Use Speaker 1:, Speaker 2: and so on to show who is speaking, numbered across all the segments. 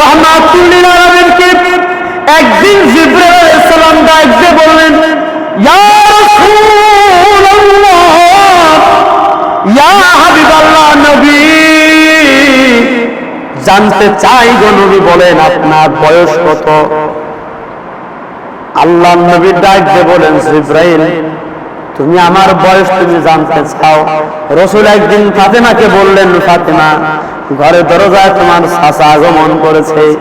Speaker 1: রহমাতুল্লিল একদিন জিব্রাইল আলাইহিস সালাম ডাক দিয়ে বললেন জানতে চাই গো নবী, বলেন আপনার বয়স কত? আল্লাহ নবী ডাক দিয়ে বলেন, জিব্রাইল, তুমি আমার বয়স তুমি জানতে চাও। রসুল একদিন ফাতেমাকে বললেন, ফাতেমা ঘরে দরজায় তোমার চাচা আগমন করেছে।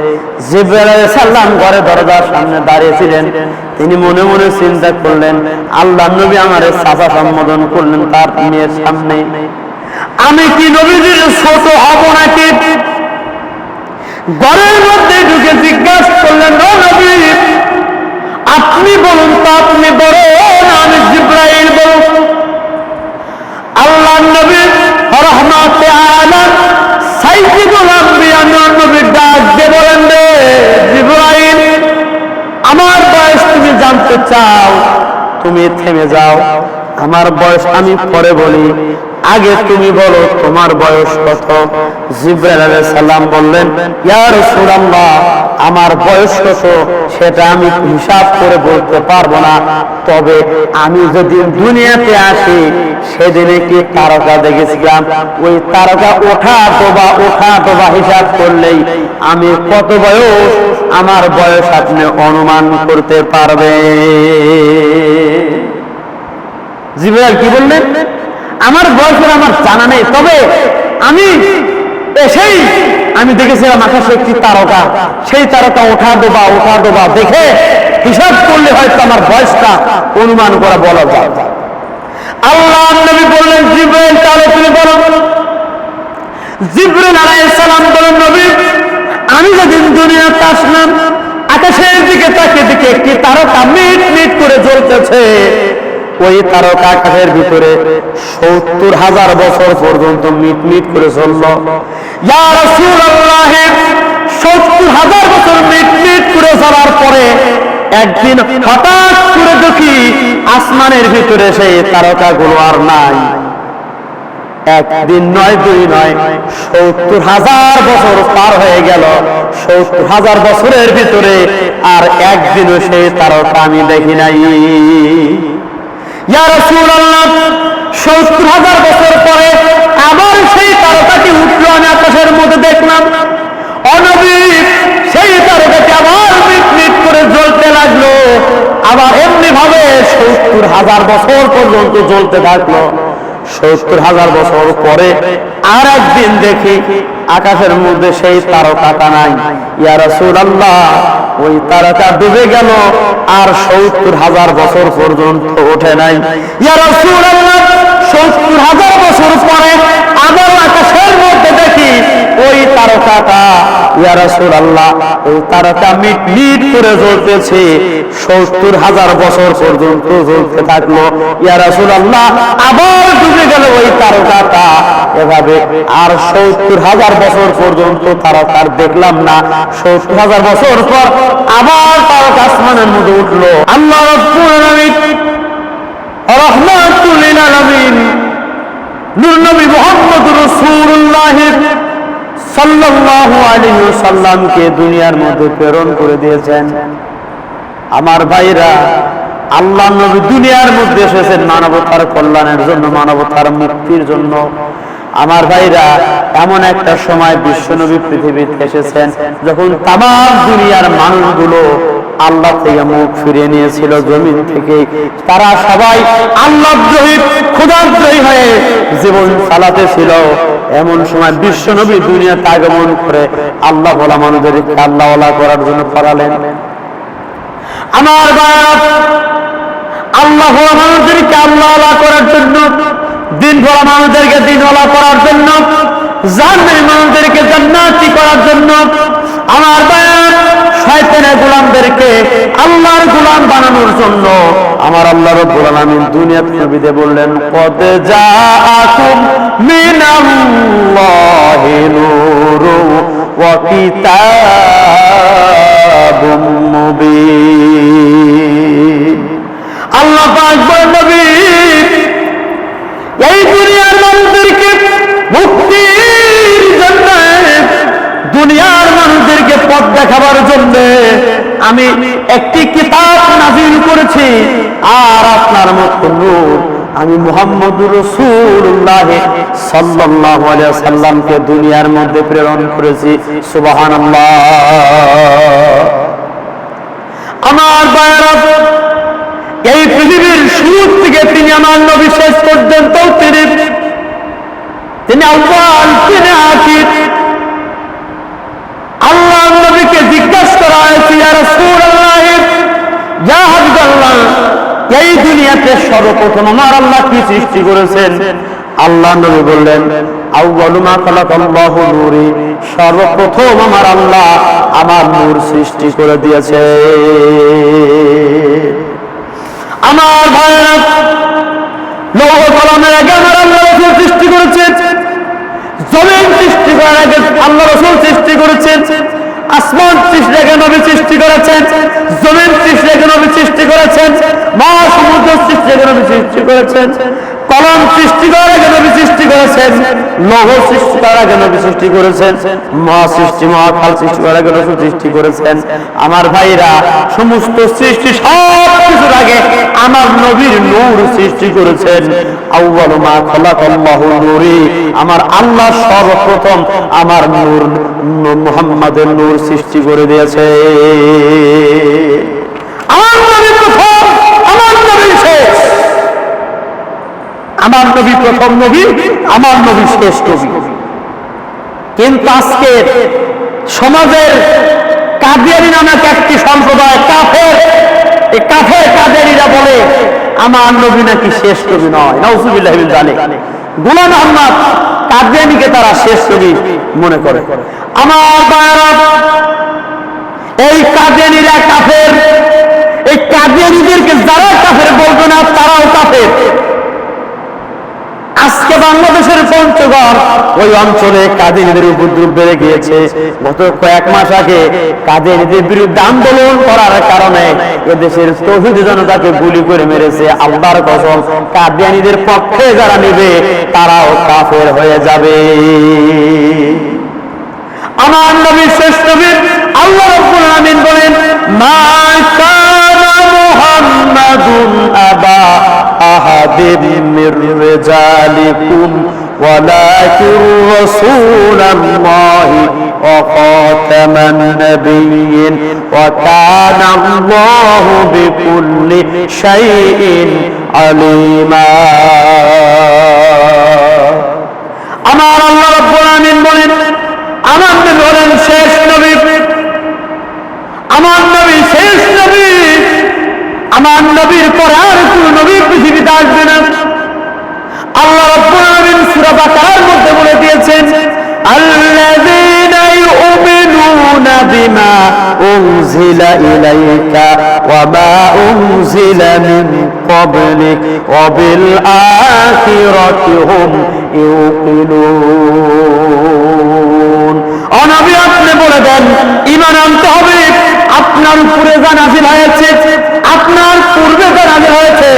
Speaker 1: আলাইহিস ঘরে দরজার সামনে দাঁড়িয়েছিলেন। তিনি মনে মনে চিন্তা করলেন, আল্লাহ নবী আমার চাচা সম্বোধন করলেন তার মেয়ের সামনে। আমি কি নবীজির ছোট হব নাকি? ঘরের মধ্যে ঢুকে জিজ্ঞাসা করলেন, "ও নবী, আপনি বলুন তো আপনি বড় না, আমি জিব্রাইল বলুন আল্লাহ নবী রহমাতে আলাম আমার বয়স তুমি জানতে চাও তুমি থেমে যাও। আমার বয়স আমি পরে বলি। আগে তুমি বলো তোমার বয়স কত? জিব্রাইল আলাইহিস সালাম বললেন, ইয়া রাসূলুল্লাহ, আমার বয়স কত? সেটা আমি হিসাব করে বলতে পারব না। তবে আমি যদি দুনিয়াতে আসি, সেদিন একটি তারকা দেখেছিলাম? ওই তারকা ওঠা ডোবা ওঠা ডোবা হিসাব করলেই আমি কত বয়স? আমার বয়স আপনি অনুমান করতে পারবে জিব্রাইল কি বললেন? আমার বয়সের আমার জানা নেই। তবে আমি এসেই আমি দেখেছিলাম আকাশে একটি তারকা। সেই তারকা ওঠা ডোবা ওঠা ডোবা দেখে হিসাব করলে হয়তো আমার বয়সটা অনুমান করা বলা যায়। আল্লাহ নবী বললেন, জিব্রাইল, তাহলে তুমি বলো। জিব্রাইল সালাম বলেন নবী, আমি যেদিন দুনিয়াতে আসলাম, আকাশের দিকে তাকিয়ে দিকে একটি তারকা মিট মিট করে জ্বলতেছে। ওই তারকা আকাশের ভিতরে সত্তর হাজার বছর পর্যন্ত মিট মিট করে চলল। সত্তর হাজার বছর মিট মিট করে চলার পরে একদিন হঠাৎ করে দেখি আসমানের ভিতরে সেই তারকাগুলো আর নাই। একদিন নয়, দুই নয়, সত্তর হাজার বছর পার হয়ে গেল। সত্তর হাজার বছরের ভিতরে আর একদিনও সেই তারকা আমি দেখি নাই। সত্তর হাজার বছর পরে আবার সেই তারকাটি উঠল, আমি আকাশের মধ্যে দেখলাম। অনবী, সেই তারকাটি আবার মিট মিট করে জ্বলতে লাগল। আবার এমনি ভাবে সত্তর হাজার বছর পর্যন্ত জ্বলতে থাকল। সত্তর হাজার বছর পরে আর একদিন দেখি আকাশের মধ্যে সেই তারকাটা নাই। ইয়া রাসূলুল্লাহ ওই তারাটা ডুবে গেল আর সত্তর হাজার বছর পর্যন্ত ওঠে নাই। সত্তর হাজার বছর পরে আবার আকাশের মধ্যে ওই তারকাটা, ইয়া রাসূলুল্লাহ, ওই তারকা মিট মিট করে জ্বলতেছে। সত্তর হাজার বছর পর্যন্ত জ্বলতে থাকল। ইয়া রাসূলুল্লাহ, আবার ডুবে গেল ওই তারকাটা। এভাবে আর সত্তর হাজার বছর পর্যন্ত তারকার দেখলাম না। সত্তর হাজার বছর পর আবার তারকা আসমানের মধ্যে উঠল। আল্লাহ আলামিন, রহমাতুল আলামিন নবী মুহাম্মদ রাসূলুল্লাহ সাল্লাল্লাহু আলাইহি ওয়াসাল্লামকে দুনিয়ার মধ্যে প্রেরণ করে দিয়েছেন। আমার ভাইরা, আল্লাহ নবী দুনিয়ার মধ্যে এসেছেন মানবতার কল্যাণের জন্য, মানবতার মুক্তির জন্য। আমার ভাইরা, এমন একটা সময় বিশ্বনবী পৃথিবীতে এসেছেন, যখন তাম দুনিয়ার মানুষগুলো আল্লাহ থেকে মুখ ফিরিয়ে নিয়েছিল জমিন থেকে তারা সবাই আল্লাহ ক্ষুদাদ্রোহী হয়ে জীবন চালাতে ছিল। এমন সময় বিশ্বনবী দুনিয়াতে আগমন করে আল্লাহ বলা মানুষদেরকে আল্লাহ করার জন্য করালেন আমার বাপ, আল্লাহ মানুষদেরকে আল্লাহ করার জন্য, দিন ভরা মানুষদেরকে দিনওয়ালা করার জন্য জান্নাতি মানুষদেরকে জান্নাতি করার জন্য, আমার বাপ শয়তানের গোলামদেরকে আল্লাহর গোলাম বানানোর জন্য আমার আল্লাহ রব্বুল আলামিন দুনিয়াতে নবীতে বললেন, কদ জাআকুম মিনাল্লাহি নূরু ওয়া কিতাবুম মুবিন। আল্লাহ পাক বলেন, নবী, এই দুনিয়ার মানুষদেরকে মুক্তির জন্য দুনিয়ার মানুষদেরকে পথ দেখাবার জন্য আমি একটি কিতাব নাজিল করেছি। আর আপনার মতো নূর, আমি মোহাম্মদুর রসুল্লাহ আলাইহি সাল্লামকে দুনিয়ার মধ্যে প্রেরণ করেছি। সুবহানাল্লাহ। আমার বায়রা এই পৃথিবীর শুরু থেকে তিনি আমার নবী শেষ পর্যন্ত তিনি তিনি আহ্বান তিনি আখির। আল্লাহ নবীকে জিজ্ঞাসা করা হয়েছে এই দুনিয়াতে সর্বপ্রথম আমার আল্লাহ কি সৃষ্টি করেছেন? আল্লাহ নবী বললেন সর্বপ্রথম আমার আল্লাহ আমার নূর সৃষ্টি করে দিয়েছে। আমার ভাইরা লৌহ কলমের আগে আমার আল্লাহ সৃষ্টি করেছেন। জমিন সৃষ্টি করার আগে আল্লাহ রসুল সৃষ্টি করেছেন, আসমান সৃষ্টি আগে নবী সৃষ্টি করেছেন, জমিন সৃষ্টি আগে নবী সৃষ্টি করেছেন, মহাসমুদ্র সৃষ্টি আগে নবী সৃষ্টি করেছেন। কলম সৃষ্টি করার আগে নবী সৃষ্টি করেছেন, লৌহ সৃষ্টি করার আগে নবী সৃষ্টি করেছেন, মহা সৃষ্টি মহাকাল সৃষ্টি করার আগে রসুল সৃষ্টি করেছেন। আমার ভাইরা, সমস্ত সৃষ্টি সব কিছুর আগে আমার নবীর নূর সৃষ্টি করেছেন। আউয়ালু মা খালাকাল্লাহু নূরি, আমার আল্লাহ সর্বপ্রথম আমার নূর মুহাম্মাদের নূর সৃষ্টি করে দিয়েছে আমার নবী প্রথম আমার নবী শেষ আমার নবী প্রথম নবী, আমার নবী শেষ নবী। কিন্তু আজকে সমাজের কাদিয়ারি নামক একটি সম্প্রদায়, কাফের, এই কাফের কাদিয়ারিরা বলে, আমার নবী নাকি শেষ নবী নয়। নওজুবিল্লাহ বিন জালিক গোলাম আহমদ কাদিয়ানিকে তারা শেষ নবী মনে করে। আমার এই কাদিয়ানিরা কাফের, এই কাদিয়ানিদেরকে যারা কাফের বলবে না, তারাও কাফের। আজকে বাংলাদেশের পঞ্চগড়, ওই অঞ্চলে কাদিনীদের উপদ্রব বেড়ে গিয়েছে। গত কয়েক মাস আগে কাদের বিরুদ্ধে আন্দোলন করার কারণে এদেশের তহিদ জনতাকে গুলি করে মেরেছে আল্লাহর কসম। কাদিয়ানিদের পক্ষে যারা নেবে, তারাও কাফের হয়ে যাবে। আমার নবী শেষ নবী আল্লাহ বলেন, মা কানা আবা। আহাদিন মির রিজালিকুম ولكن رسول الله وخاتم النبيين وكان الله بكل شيء عليما আমার আল্লাহ রাব্বুল আলামিন বলেন আমার নবী হলেন শেষ নবী আমার নবী শেষ নবী আমার নবীর পরে আর কোন নবী পৃথিবীতে আসবে না। আল্লাহ রাব্বুল সূরা বাকারার মধ্যে বলে দিয়েছেন, আল্লাযীনা ইউমিনুনা বিমা উনজিলা ইলাইকা ওয়া মা উনজিলা মিন ক্বাবলিক ওয়া বিল আখিরাতি হুম ইউকিনুন অনবী আপনি বলে দেন, ঈমান আনতে হবে। আপনার উপরে যা নাযিল হয়েছে নাযিল হয়েছে,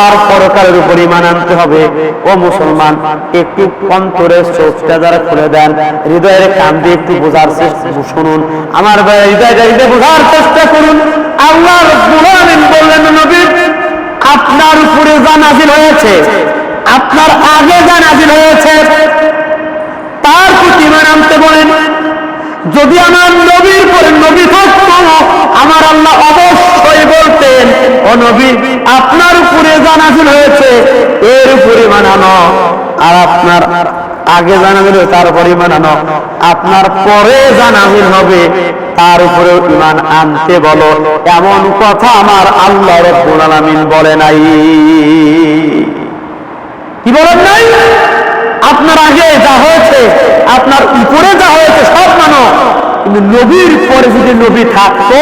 Speaker 1: আর পরকালের উপর ঈমান আনতে হবে। ও মুসলমান, একটু অন্তরে চোখটা যারা খুলে দেন, হৃদয়ের কান দিয়ে একটু বোঝার শুনুন। আমার হৃদয়টা হৃদয় বোঝার চেষ্টা করুন। আল্লাহ বললেন, নবী, আপনার উপরে যা নাযিল হয়েছে, আপনার আগে যা নাযিল হয়েছে, তার প্রতি ঈমান আনতে বলেন। যদি আমার নবীর পরে নবী থাকতো, আমার আল্লাহ অবশ্যই বলতেন, ও নবী, আপনার উপরে জানাজিল হয়েছে, এর উপরে মানানো আর আপনার আগে জানাজিল তার উপরে মানানো আপনার পরে জানাজিল হবে, তার উপরে ইমান আনতে বলো। এমন কথা আমার আল্লাহ রব্বুল বলে নাই। কি বলেন নাই? আপনার আগে যা হয়েছে, আপনার উপরে যা হয়েছে, সব মানো। কিন্তু নবীর পরে যদি নবী থাকতো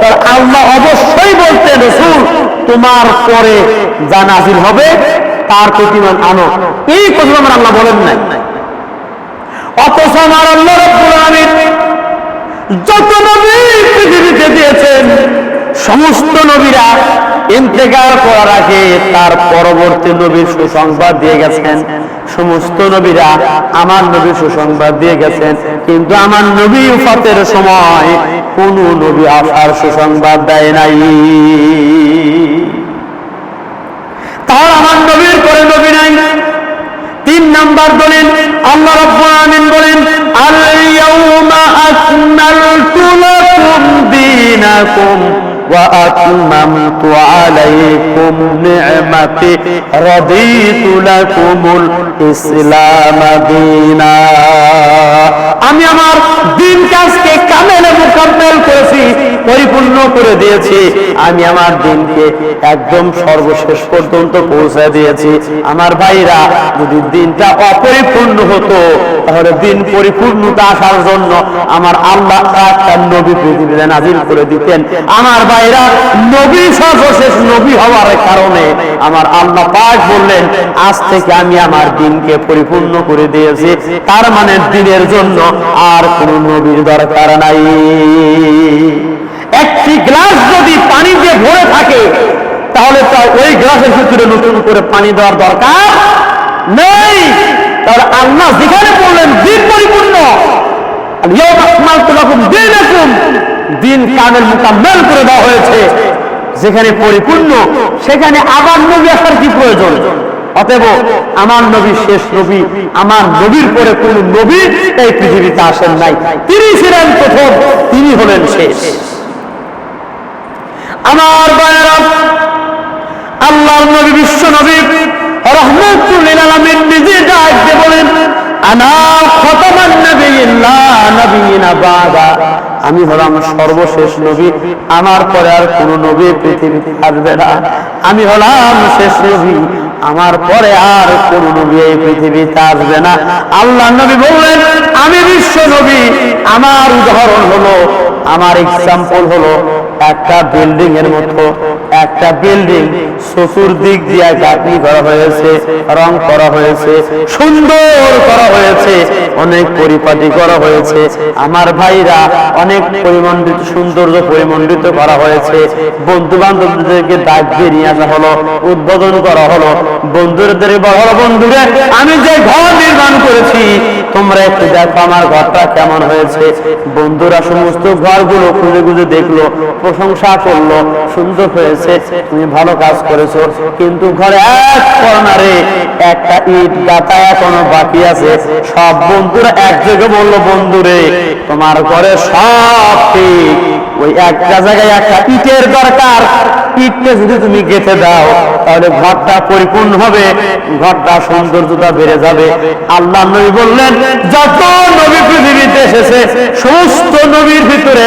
Speaker 1: তার আল্লাহ অবশ্যই বলতেন, রসুল, তোমার পরে যা নাজিল হবে, তার প্রতিমান আনো। এই কথা আমার আল্লাহ বলেন নাই। অথচ আমার আল্লাহ রব্বুল আলামিন যত নবী পৃথিবীতে দিয়েছেন সমস্ত নবীরা ইন্তেকাল করার আগে তার পরবর্তী নবীর সুসংবাদ দিয়ে গেছেন। সমস্ত নবীরা আমার নবীর সুসংবাদ দিয়ে গেছেন। কিন্তু আমার নবী উফাতের সময় কোন নবী আসার সুসংবাদ দেয় নাই। তাহলে আমার নবীর পরে নবী নাই। তিন নাম্বার বলেন আল্লাহ রাব্বুল বলেন আল ইয়াউমা আকমালতু লাকুম দীনাকুম। আতমামতু আলাইকুম নি'মাতি রাদিতু লাকুমুল ইসলাম দীনা আমি আমার দিন কাজকে কামেলে মুকাম্মেল করেছি, পরিপূর্ণ করে দিয়েছি। আমি আমার দিনকে একদম সর্বশেষ পর্যন্ত পৌঁছে দিয়েছি। আমার ভাইরা, যদি দিনটা অপরিপূর্ণ হতো, তাহলে দিন পরিপূর্ণতা আসার জন্য আমার আল্লাহ নবী পৃথিবীতে নাজিল করে দিতেন। আমার ভাইরা, নবী সর্বশেষ নবী হওয়ার কারণে আমার আল্লাহ পাক বললেন, আজ থেকে আমি আমার দিনকে পরিপূর্ণ করে দিয়েছি। তার মানে দিনের জন্য আর কোন নবীর দরকার নাই। একটি গ্লাস যদি পানি দিয়ে ভরে থাকে, তাহলে তো ওই গ্লাসের ভিতরে নতুন করে পানি দেওয়ার দরকার নেই। তাহলে আল্লাহ যেখানে বললেন, দিন দিন কামের মোকাম্মেল করে দেওয়া হয়েছে। যেখানে পরিপূর্ণ, সেখানে আবার নবী আসার কি প্রয়োজন? অতএব আমার নবী শেষ নবী, আমার নবীর পরে কোন নবী এই পৃথিবীতে আসেন নাই। তিনি ছিলেন প্রথম, তিনি হলেন শেষ। আমার বায়রা আল্লাহর নবী বিশ্ব নবী আলমিন নিজে ডাক বলেন আমি হলাম সর্বশেষ নবী, আমার পরে আর কোন নবী পৃথিবীতে আসবে না। আমি হলাম শেষ নবী, আমার পরে আর কোন নবী এই পৃথিবীতে আসবে না। আল্লাহ নবী বললেন, আমি বিশ্ব নবী, আমার উদাহরণ হলো, আমার এক্সাম্পল হলো একটা বিল্ডিং এর মতো। একটা বিল্ডিং শ্বশুর দিক দিয়ে গাঁথনি করা হয়েছে, রং করা হয়েছে, সুন্দর করা হয়েছে, অনেক পরিপাটি করা হয়েছে। আমার ভাইরা অনেক পরিমণ্ডিত, সৌন্দর্য পরিমণ্ডিত করা হয়েছে। বন্ধু বান্ধবদেরকে ডাক দিয়ে নিয়ে আসা হলো, উদ্বোধন করা হলো। বন্ধুদের বড় বন্ধুরে, আমি যে ঘর নির্মাণ করেছি তোমরা একটু দেখো আমার ঘরটা কেমন হয়েছে। বন্ধুরা সমস্ত ঘরগুলো খুঁজে খুঁজে দেখল, প্রশংসা করল, সুন্দর হয়েছে, তুমি ভালো কাজ করেছ। কিন্তু ঘরে এক কর্নারে একটা ইট গাতা এখনও বাকি আছে। সব বন্ধুরা একযোগে বলল, বন্ধুরে, তোমার ঘরে সব ঠিক। ওই একটা জায়গায় একটা ইটের দরকার। ইটকে যদি তুমি গেঁথে দাও, তাহলে ঘরটা পরিপূর্ণ হবে ঘরটা সৌন্দর্যতা বেড়ে যাবে। আল্লাহ নবী বললেন, যত নবী পৃথিবীতে এসেছে, সমস্ত নবীর ভিতরে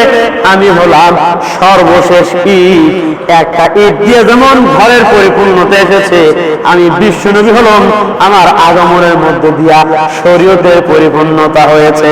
Speaker 1: আমি হলাম সর্বশেষ ইট। একটা ইট দিয়ে যেমন ঘরের পরিপূর্ণতা এসেছে, আমি বিশ্ব নবী হলাম, আমার আগমনের মধ্যে দিয়া শরীয়তের পরিপূর্ণতা হয়েছে।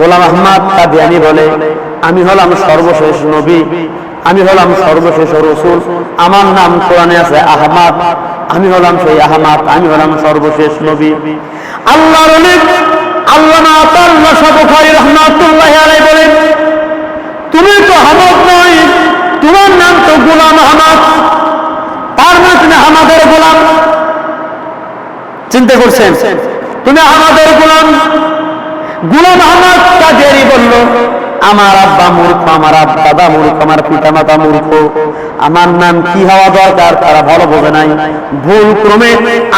Speaker 1: গোলাম আহমদ কাদিয়ানি বলে, আমি হলাম সর্বশেষ নবী, আমি হলাম সর্বশেষ রসুল, আমার নাম কোরআনে আছে আহমাদ, আমি হলাম সেই আহমাদ, আমি হলাম সর্বশেষ নবী। আল্লাহর অনেক আল্লাহ রহমাতুল্লাহ বলেন তুমি তো আহমদ নয় তোমার নাম তো গোলাম আহমদ, তার মানে তুমি আমাদের গোলাম। চিন্তা করছেন? তুমি আমাদের গোলাম গোলাম আহমদ কাজেরি বলল, আমার আব্বা মূর্খ, আমার দাদা মূর্খ, আমার পিতা মাতা মূর্খ। আমার নাম কি হওয়া দরকার তারা ভালো বোঝে নাই। ভুল ক্রমে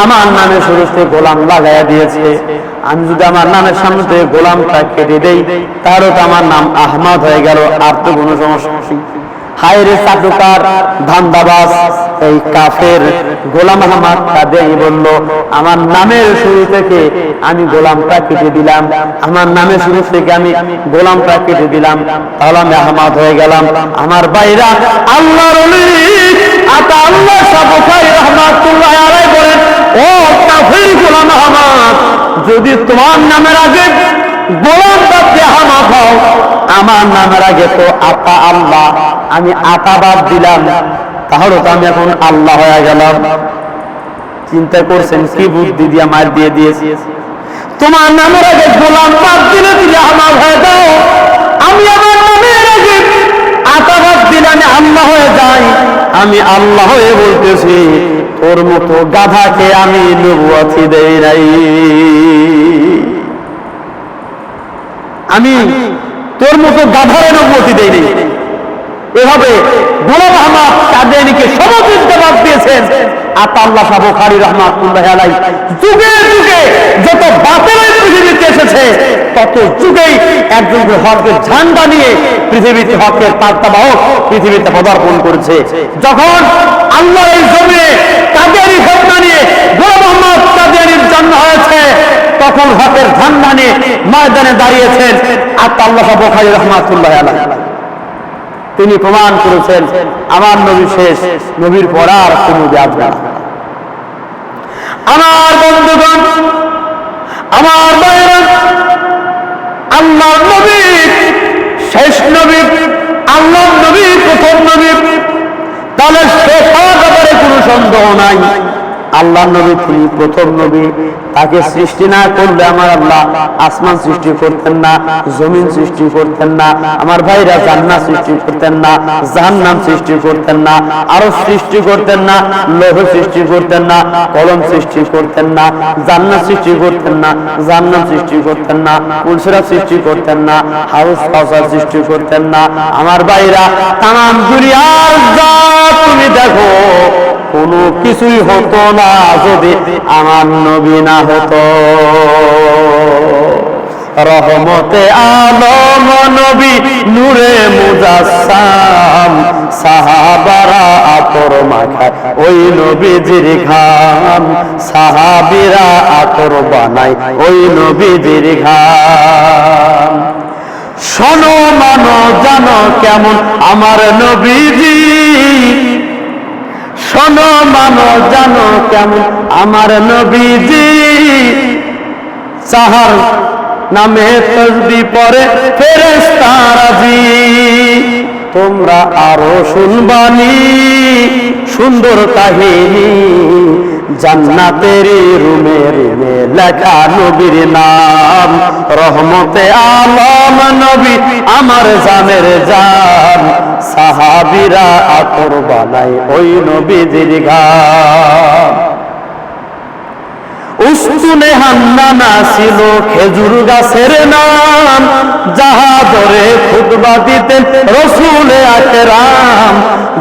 Speaker 1: আমার নামে শুরুতে গোলাম লাগাইয়া দিয়েছে। আমি যদি আমার নামের সামনে গোলামটা কেটে দেই, তাহলে তো আমার নাম আহমদ হয়ে গেল, আর তো কোনো সমস্যা হায়রে চাটুকার ধান্দাবাজ, এই কাফের গোলাম আহমদ কাদেই বলল, আমার নামের শুরু থেকে আমি গোলামটা কেটে দিলাম, আমার নামের শুরু থেকে আমি গোলামটা কেটে দিলাম, তাহলে আমি আহমাদ হয়ে গেলাম। আমার বাইরা আল্লাহর আতা আল্লাহ সাবুখাই রহমাতুল্লাহ আলাই বলেন, ও কাফের গোলাম আহমদ, যদি তোমার নামের আগে আমার নামের আগে তো আতা আল্লাহ। আমি আতা বাদ দিলাম। তাহলে তো আমি এখন আল্লাহ হয়ে গেলাম। চিন্তা করছেন, কি বুদ্ধি দিয়া মার দিয়ে দিয়েছি? তোমার নামের আগে গোলাম বাদ দিলে দিলে আমার হয়ে যাও। আমি আমার নামের আগে আতা বাদ দিলে আমি আল্লাহ হয়ে যাই। আমি আল্লাহ হয়ে বলতেছি, তোর মতো গাধাকে আমি নবুয়াতি দেই নাই। আমি তোর মতো গাধারে নবুয়াতি দেই নাই এভাবে গোলাম আহমদ সমাজের জবাব দিয়েছেন। আলাই যুগে যুগে যত বাতিলের পৃথিবীতে এসেছে, তত যুগেই একজন হকের ঝান্ডা নিয়ে পৃথিবীতে হকের বাহক পৃথিবীতে পদার্পণ করেছে। যখন আল্লাহ এই জমিনে কাদিয়ানি ঘটনা নিয়ে গোলাম আহমদ কাদিয়ানির জন্ম হয়েছে তখন হকের ঝান্ডা নিয়ে ময়দানে দাঁড়িয়েছেন আতাল্লাহ সাহ বুখারী রহমাতুল্লাহ আলাই তিনি প্রমাণ করেছেন, আমার নবী শেষ, নবীর পর আর কোন না আমার বন্ধুগণ, আমার ভাইরা আল্লাহ নবী, শেষ নবী আল্লাহ নবী, প্রথম নবী, তাহলে শেষ হওয়ার ব্যাপারে কোনো সন্দেহ নাই। আল্লাহ নবী তিনি প্রথম নবী তাকে সৃষ্টি না করলে আমার আল্লাহ আসমান সৃষ্টি করতেন না জমিন সৃষ্টি করতেন না আমার ভাইরা জান্নাত সৃষ্টি করতেন না জাহান্নাম সৃষ্টি করতেন না আরও সৃষ্টি করতেন না লৌহ সৃষ্টি করতেন না কলম সৃষ্টি করতেন না জান্নাত সৃষ্টি করতেন না জান্নাম সৃষ্টি করতেন না উলসরা সৃষ্টি করতেন না হাউস কাউসার সৃষ্টি করতেন না আমার ভাইরা তাম দুনিয়ার যা তুমি দেখো কোনো কিছুই হতো না, যদি আমার নবী না হতো। রহমতে আলম নবী নূরে মুজাসাম সাহাবারা আতর মাখায় ওই নবীজির ঘাম সাহাবিরা আতর বানায়, ওই নবীজির ঘাম শোনো, মানো, জানো কেমন আমার নবীজি শোনো মানো জানো কেমন আমার নবীজি সাহার নামে তসবি পরে ফেরেস্তারাজি তোমরা আরও শুনবানি। সুন্দর কাহিনী। জান্নাতের রুমে লেখা নবীর নাম। রহমতে আলম নবী আমার জানের জান। সাহাবিরা আতর বানায় ওই নবীজির ঘাম উস্তুনে হান্নানা ছিল খেজুর গাছের নাম। যাহা ধরে খুদবা দিতেন রসুলে আকরাম।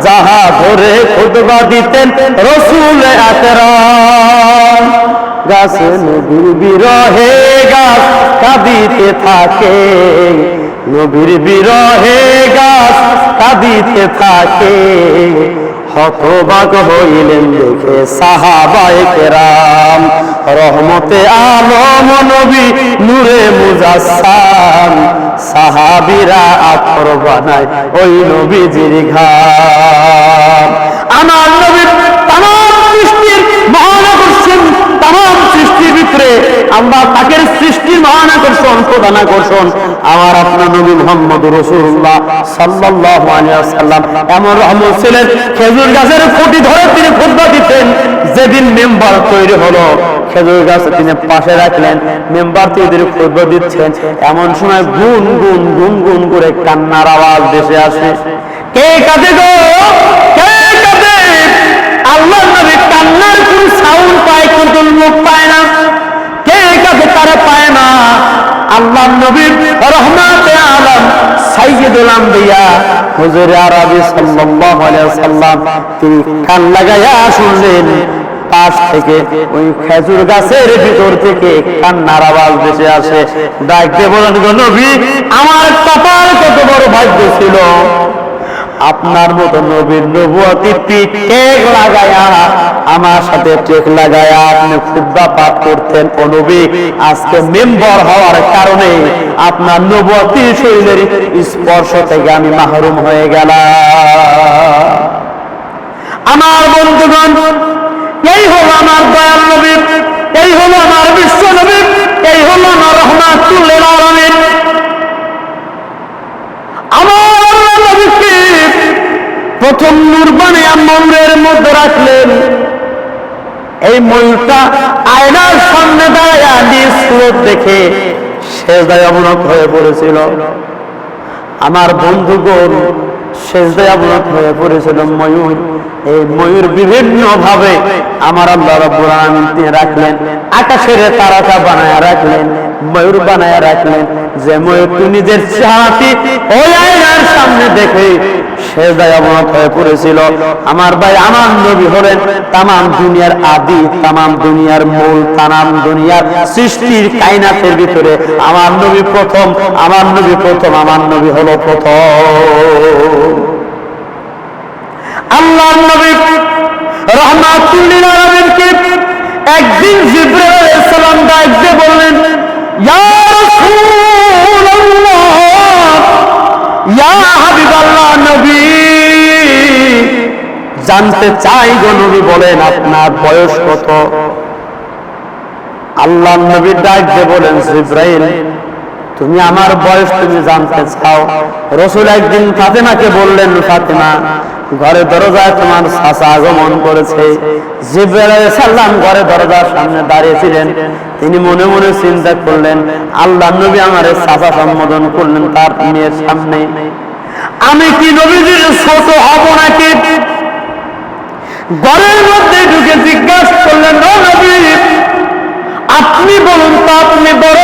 Speaker 1: যাহা ধরে খুদবা দিতেন রসুলে আকরাম। গাছে নবীর বিরহে গাছ কাঁদিতে থাকে। নবীর বিরহে গাছ কাঁদিতে থাকে। হতবাক হইলেন দেখে সাহাবায়ে কেরাম। রহমতে আলম নবী নূরে মুজাসসাম। সাহাবীরা আতর বানায় ওই নবীজির ঘাম। আমার নবীর তামাম সৃষ্টির মহান আকর্ষণ তামাম সৃষ্টির ভিতরে আমরা তাকে সৃষ্টির মহান আকর্ষণ, প্রধান আকর্ষণ। আমার আপনার নবী মোহাম্মদ রসুল্লাহ সাল্লাল্লাহু আলাইহি ওয়াসাল্লাম এমন রহমত ছিলেন, খেজুর গাছের ফুটি ধরে তিনি খুতবা দিতেন। যেদিন মেম্বার তৈরি হলো, খেজুর গাছ তিনি পাশে রাখলেন, মেম্বার তিনি খুতবা দিচ্ছেন। এমন সময় গুন গুন গুন গুন করে কান্নার আওয়াজ ভেসে আসে। কে কাঁদে গো? কে কাঁদে? আল্লাহ নবী কান্নার কোন সাউন্ড পায়, কিন্তু মুখ পায় না। কে কাছে তারা পায় না। আল্লাহ নবীর রহমাতে আলম সাইয়্যিদুল আম্বিয়া হুজুর আরবি সাল্লাল্লাহু আলাইহি সাল্লাম তিনি কান লাগাইয়া শুনলেন। পাশ থেকে ওই খেজুর গাছের ভিতর থেকে কান্নার আওয়াজ ভেসে আসে। ডাকতে বলেন, গো নবী, আমার কপাল কত বড় ভাগ্য ছিল। আপনার মতো নবীর নবুয়তি টেক লাগায়া আমার সাথে টেক লাগায়া আপনি খুদ্া পাঠ করতেন ও নবী আজকে মেম্বার হওয়ার কারণে আপনার নবুয়তি শরীরের স্পর্শ থেকে আমি মাহরুম হয়ে গেলাম। আমার বন্ধুগণ, এই হলো আমার দয়াল নবী, এই হলো আমার বিশ্ব নবী, এই হলো আমার রহমাতুল্লিল আলামিন। আমার নবীকে প্রথম নূর বানিয়ে মধ্যে রাখলেন। এই ময়ূরটা আয়নার সামনে দাঁড়ায় নিজ দেখে শেষদায় অবনত হয়ে পড়েছিল। আমার বন্ধুগণ শেষদায় অবনত হয়ে পড়েছিল ময়ূর। এই ময়ূর বিভিন্ন ভাবে আমার আল্লাহ রাব্বুল আলামিন রাখলেন, আকাশের তারাটা বানায় রাখলেন, ময়ূর বানায় রাখলেন। যে ময়ূর নিজের চাহাতি ওই আয়নার সামনে দেখে শেষদায় অবনত হয়ে পড়েছিল আমার ভাই আমার নবী হলেন, তামাম দুনিয়ার আদি, তামাম দুনিয়ার মূল, তামাম দুনিয়ার সৃষ্টির কাইনাতের ভিতরে আমার নবী প্রথম আমার নবী প্রথম আমার নবী হলো প্রথম। আল্লাহ নবী রহমাতুল্লিল আলামিনকে একদিন জিব্রাইল আলাইহিস সালাম ডাক দিয়ে বললেন, ইয়া নবী জানতে চাই গো নবী বলেন, আপনার বয়স কত? আল্লাহ নবী ডাক দিয়ে বলেন, জিব্রাইল, তুমি আমার বয়স তুমি জানতে চাও। রসুল একদিন ফাতেমাকে বললেন, ফাতেমা ঘরে দরজায় তোমার চাচা আগমন করেছে। সালাম ঘরে দরজার সামনে দাঁড়িয়েছিলেন। তিনি মনে মনে চিন্তা করলেন, আল্লাহ নবী আমার চাচা সম্বোধন করলেন তার মেয়ের সামনে। আমি কি নবীজির ছোট হব নাকি? ঘরের মধ্যে ঢুকে জিজ্ঞাসা করলেন, ও নবী, আপনি বলুন তো আপনি বড়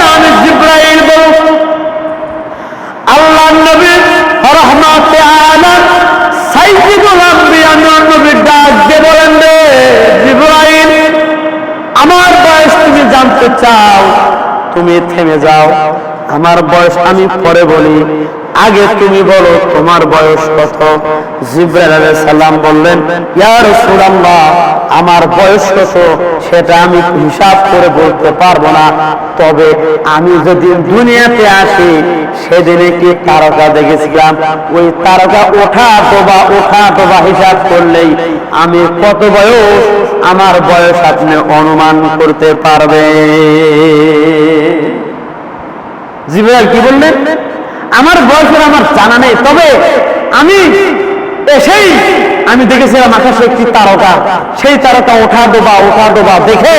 Speaker 1: না আমি জিব্রাইল বলুন? আল্লাহ নবী, রহমাতে আলাম জিব্রাইল আমার বয়স তুমি জানতে চাও তুমি থেমে যাও। আমার বয়স আমি পরে বলি আগে তুমি বলো তোমার বয়স কত? জিব্রাইল আলাইহিস সালাম বললেন, ইয়া রাসূলুল্লাহ, আমার বয়স কত? সেটা আমি হিসাব করে বলতে পারব না। তবে আমি যদি দুনিয়াতে আসি, সেদিন একটি তারকা দেখেছিলাম? ওই তারকা ওঠা ডোবা ওঠা ডোবা হিসাব করলেই আমি কত বয়স? আমার বয়স আপনি অনুমান করতে পারবে জিব্রাইল কি বললেন? আমার বয়সের আমার জানা নেই, তবে আমি এসেই আমি দেখেছিলাম আকাশে একটি তারকা। সেই তারকা ওঠা ডোবা ওঠা ডোবা দেখে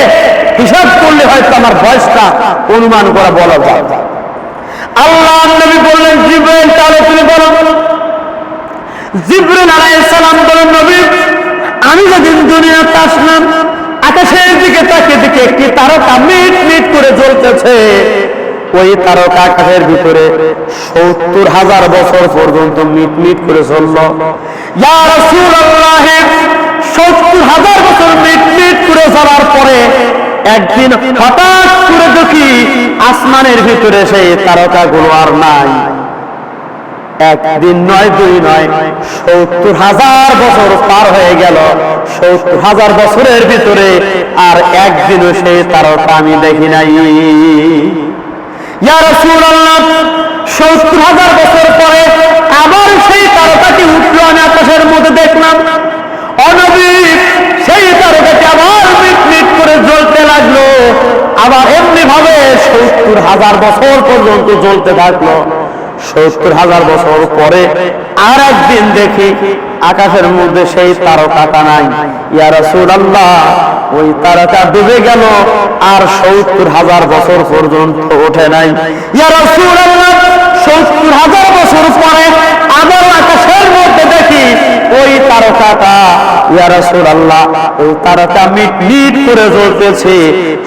Speaker 1: হিসাব করলে হয়তো আমার বয়সটা অনুমান করা বলা যায়। আল্লাহ নবী বললেন, জিব্রাইল, তাহলে তুমি বলো। জিব্রাইল সালাম বলেন নবী, আমি যেদিন দুনিয়াতে আসলাম, আকাশের দিকে তাকিয়ে দিকে একটি তারকা মিট মিট করে জ্বলতেছে। ওই তারকা আকাশের ভিতরে সত্তর হাজার বছর পর্যন্ত মিট মিট করে চলল। সত্তর হাজার বছর মিট মিট করে চলার পরে একদিন হঠাৎ করে দেখি আসমানের ভিতরে সেই তারকাগুলো আর নাই। একদিন নয়, দুই নয়, সত্তর হাজার বছর পার হয়ে গেল। সত্তর হাজার বছরের ভিতরে আর একদিনও সেই তারকা আমি দেখি নাই। সত্তর হাজার বছর পরে আবার সেই তারকাটি উঠল, আমি মধ্যে দেখলাম। অনবী সেই তারকাটি আবার মিট মিট করে জ্বলতে লাগল। আবার এমনি ভাবে হাজার বছর পর্যন্ত জ্বলতে থাকল। সত্তর হাজার বছর পরে আর একদিন দেখি আকাশের মধ্যে সেই তারকাটা নাই। ইয়া রাসূলুল্লাহ, ওই তারকা ডুবে গেল আর সত্তর হাজার বছর পর্যন্ত ওঠে নাই। ইয়া রাসূলুল্লাহ, সত্তর হাজার বছর পরে আবার ওই তারকাটা, ইয়া রাসূলুল্লাহ, ওই তারকা মিট মিট করে জ্বলতেছে।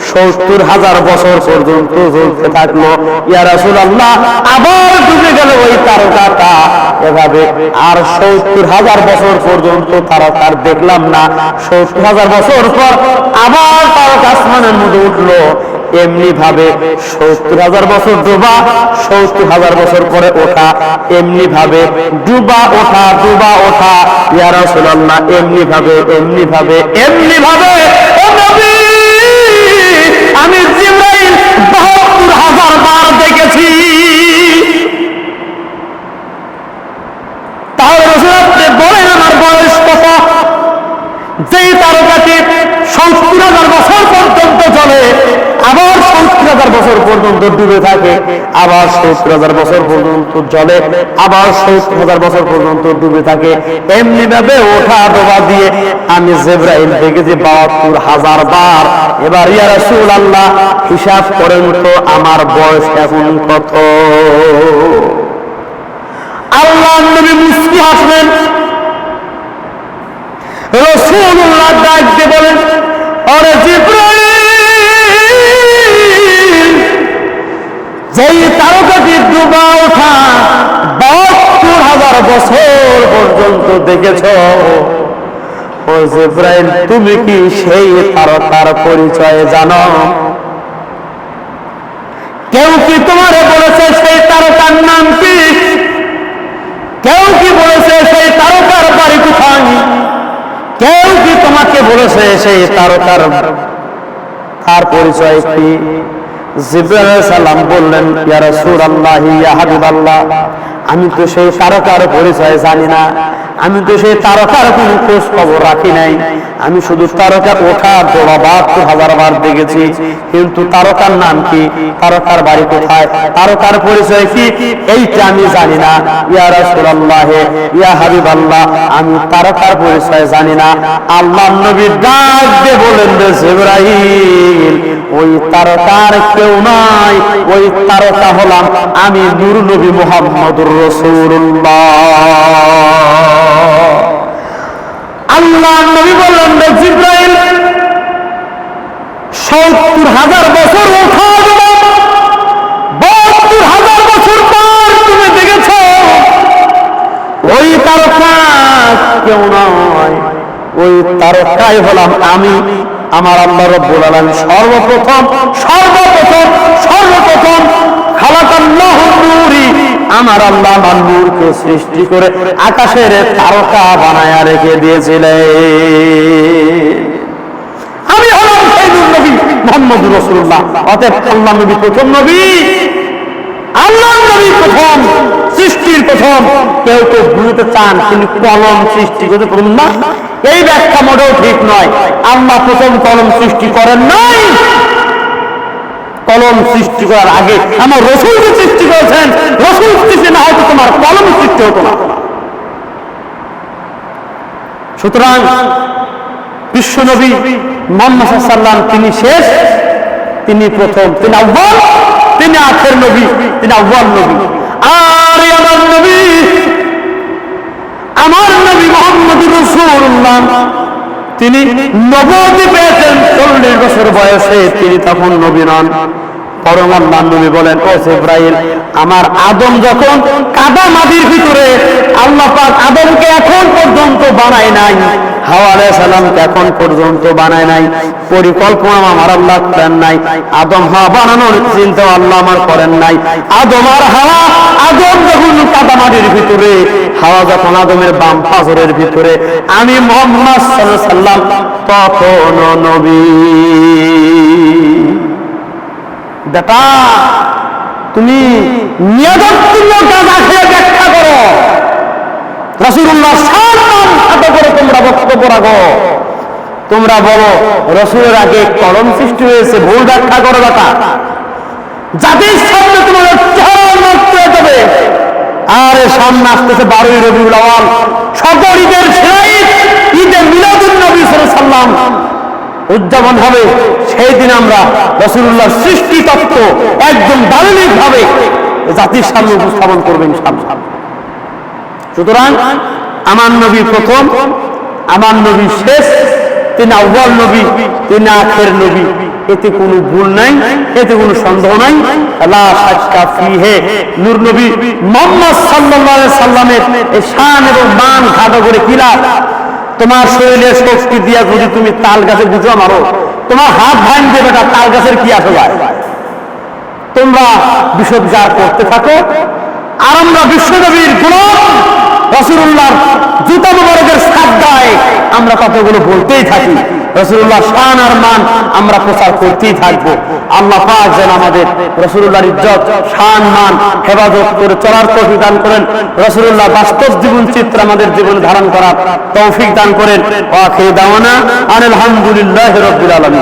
Speaker 1: সত্তর হাজার বছর পর্যন্ত জ্বলতে থাকল। ইয়া রাসূলুল্লাহ, আবার ডুবে গেল ওই তারকাটা। এভাবে আর সত্তর হাজার বছর পর্যন্ত তারকার দেখলাম না। সত্তর হাজার বছর পর আবার তারকা আসমানের মধ্যে উঠল। এমনি ভাবে সত্তর হাজার বছর ডুবা, সত্তর হাজার বছর পরে ওঠা এমনি ভাবে ডুবা ওঠা ডুবা ওঠা। ইয়া রাসূলুল্লাহ এমনি ভাবে এমনি ভাবে এমনি ভাবে আমি জিব্রাইল 72 হাজার বার দেখেছি। তাহলে রসুল বলেন আমার বয়স কত? যেই তারকাটি সত্তর হাজার বছর পর্যন্ত চলে আবার সত্তর হাজার বছর পর্যন্ত ডুবে থাকে, আবার সত্তর হাজার বছর পর্যন্ত জলে আবার সত্তর হাজার বছর পর্যন্ত ডুবে থাকে। এমনি ভাবে ওঠা ডোবা দিয়ে আমি জেব্রাইল দেখেছি বাহাত্তর হাজার বার। এবার ইয়া রাসূল আল্লাহ হিসাব করেন তো আমার বয়স এখন কত? আল্লাহ নবী মুস্কি হাসবেন রসুল্লাহ ডাক দিয়ে বলেন, আরে জিব্রাইল যেই তারকাটি ডুবা ওঠা বাহাত্তর হাজার বছর পর্যন্ত দেখেছ। ও জিব্রাইল, তুমি কি সেই তারকার পরিচয় জানো? কেউ কি তোমারে বলেছে সেই তারকার নাম কি? কেউ কি বলেছে সেই তারকার বাড়ি কোথায়? কেউ কি তোমাকে বলেছে সেই তারকার, তার পরিচয় কি? জিব্রাইল সালাম বললেন ইয়া রাসূলুল্লাহ ইয়া হাবিবাল্লাহ। আমি তো সেই তারকার পরিচয় জানি না। আমি তো সেই তারকার কোনো খোঁজ খবর রাখি নাই। আমি শুধু তারকা ওঠা দোড়া বাহাত্তর হাজার বার দেখেছি। কিন্তু তারকার নাম কি? তারকার বাড়ি কোথায়? তারকার পরিচয় কি? এইটা আমি জানি না। ইয়া রাসূলুল্লাহ, ইয়া হাবিবাল্লাহ, আমি তারকার পরিচয় জানি না। আল্লাহ নবী ডাক দিয়ে বলেন রে জিবরাইল, ওই তারকার কেউ নাই, ওই তারকা হলাম আমি নূর নবী মুহাম্মদুর আল্লাহ নবী বললেন জিব্রাইল, সত্তর হাজার বছর বাহাত্তর হাজার বছর পর তুমি দেখেছ। ওই তারকা কেউ নয়। ওই তারকাই হলাম আমি। আমার আল্লাহ রব্বুল আলামিন সর্বপ্রথম সর্বপ্রথম সর্বপ্রথম খালাকাল্লাহু নূরি আমার আল্লাহ আমার নূরকে সৃষ্টি করে আকাশের তারকা বানায়া রেখে দিয়েছিলেন। আমি হলাম সেই নূর নবী মোহাম্মদ রসুল্লাহ অতএব আল্লাহ নবী প্রথম নবী, আল্লাহ নবী প্রথম, সৃষ্টির প্রথম। কেউ কেউ বুঝতে চান তিনি কলম সৃষ্টি করতে পারুন না? এই ব্যাখ্যা মোটেও ঠিক নয়। আল্লাহ প্রথম কলম সৃষ্টি করেন নাই কলম সৃষ্টি করার আগে আমার রসুলকে সৃষ্টি করেছেন, রসুল সৃষ্টি না হয়তো তোমার কলম সৃষ্টি হতো না। সুতরাং বিশ্বনবী মোহাম্মদ সাল্লাম তিনি শেষ, তিনি প্রথম, তিনি আহ্বান তিনি আখের নবী, তিনি আহ্বান নবী। আর আমার নবী আমার নবী মোহাম্মদ রসুল্লাহ তিনি নবতি পেয়েছেন চল্লিশ বছর বয়সে, তিনি তখন নবী নন। পরম বলেন, ও ইব্রাহিম আমার আদম যখন কাদা মাটির ভিতরে আল্লাহ পাক আদমকে এখন পর্যন্ত বানায় নাই হাওয়া আলাইহিস সালামকে এখন পর্যন্ত বানায় নাই, পরিকল্পনা আমার আল্লাহ করেন নাই, আদম হাওয়া বানানোর চিন্তা আল্লাহ আমার করেন নাই। আদম আর হাওয়া, আদম যখন কাদা মাটির ভিতরে, হাওয়া যখন আদমের বাম পাজরের ভিতরে, আমি মোহাম্মদ সাল্লাল্লাহু সাল্লাম তখন নবী। বেটা, তুমি নিয়াদত্তুল্য আসলে ব্যাখ্যা করো। রসুল্লাহ হাতে করে তোমরা বক্তব্য রাখো। তোমরা বলো, রসুলের আগে কলম সৃষ্টি হয়েছে, ভুল ব্যাখ্যা করো জাতির সামনে তোমাদের নষ্ট হয়ে যাবে। আর সামনে আসতেছে বারোই রবিউল আওয়াল সকল ঈদের ঈদে মিলাদুল নবী সাল্লাম উদযাপন হবে, সেই দিন আমরা রসুল্লাহ সৃষ্টি তত্ত্ব একদম দালিলিক ভাবে জাতির সামনে উপস্থাপন করবেন সুতরাং আমার নবী প্রথম, আমার নবী শেষ, তিনি আহ্বাল নবী, তিনি আখের নবী। এতে কোনো ভুল নাই, এতে কোনো সন্দেহ নাই। নূর নবী মুহাম্মদ শান এবং করে তোমার শক্তি দিয়া যদি তুমি তোমার হাত ভাঙ তাল গাছের তোমরা বিসর্জার করতে থাকো আর আমরা বিশ্বনবীর গুণম রসুল্লাহর জুতা মুবারকের শ্রদ্ধায় আমরা কতগুলো বলতেই থাকি। রসুল্লাহ শান আর মান আমরা প্রচার করতেই থাকব। আল্লাহ পাক যেন আমাদের রসুল্লাহর ইজ্জত, শান, মান হেফাজত করে চলার তৌফিক দান করেন। রসুল্লাহ বাস্তব জীবন চিত্র আমাদের জীবনে ধারণ করার তৌফিক দান করেন। আলহামদুলিল্লাহ রব্বিল আলামিন।